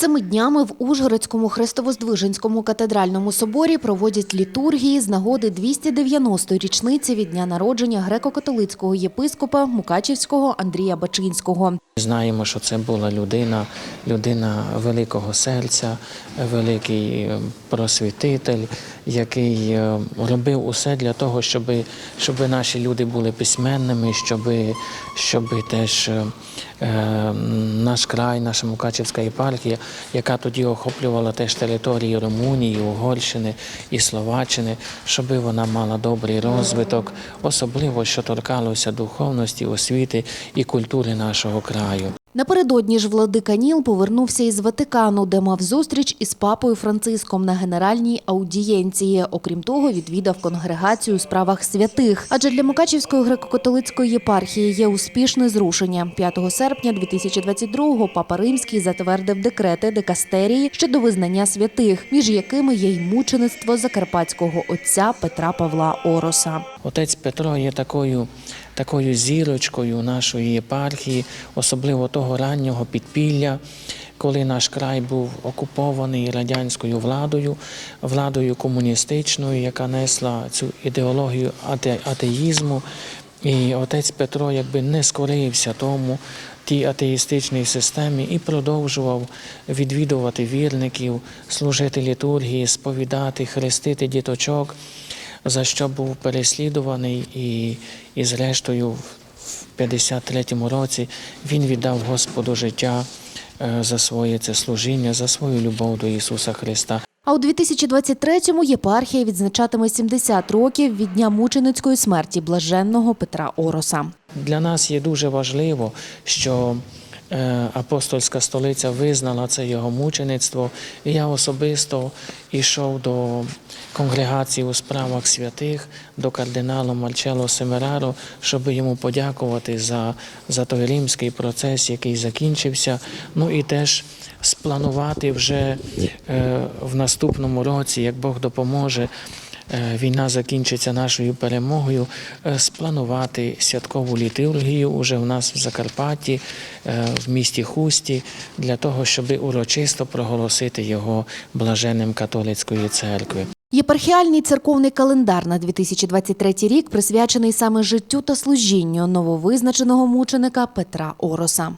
Цими днями в Ужгородському Хрестовоздвиженському катедральному соборі проводять літургії з нагоди 290-ї річниці від дня народження греко-католицького єпископа Мукачівського Андрія Бачинського. Знаємо, що це була людина, людина великого серця, великий просвітитель, який е, робив усе для того, щоб, щоб наші люди були письменними, щоб, щоб теж е, е, наш край, наша Мукачівська єпархія, яка тоді охоплювала теж території Румунії, Угорщини і Словаччини, щоб вона мала добрий розвиток, особливо що торкалося духовності, освіти і культури нашого краю. Напередодні ж владика Ніл повернувся із Ватикану, де мав зустріч із папою Франциском на генеральній аудієнції. Окрім того, відвідав конгрегацію у справах святих. Адже для Мукачівської греко-католицької єпархії є успішне зрушення. 5 серпня 2022-го папа Римський затвердив декрети декастерії щодо визнання святих, між якими є й мучеництво закарпатського отця Петра Павла Ороса. Отець Петро є такою, такою зірочкою нашої єпархії, особливо того раннього підпілля, коли наш край був окупований радянською владою, владою комуністичною, яка несла цю ідеологію ате- атеїзму. І отець Петро якби не скорився тому тій атеїстичній системі і продовжував відвідувати вірників, служити літургії, сповідати, хрестити діточок за що був переслідуваний і, і зрештою в 53-му році він віддав Господу життя е, за своє це служіння, за свою любов до Ісуса Христа. А у 2023-му єпархія відзначатиме 70 років від дня мученицької смерті блаженного Петра Ороса. Для нас є дуже важливо, що апостольська столиця визнала це його мучеництво. І я особисто йшов до конгрегації у справах святих, до кардинала Марчело Семераро, щоб йому подякувати за, за той римський процес, який закінчився. Ну і теж спланувати вже е, в наступному році, як Бог допоможе. Е, Війна закінчиться нашою перемогою. е, Спланувати святкову літургію уже в нас в Закарпатті, е, в місті Хусті, для того, щоб урочисто проголосити його блаженним католицької церкви. Єпархіальний церковний календар на 2023 рік присвячений саме життю та служінню нововизначеного мученика Петра Ороса.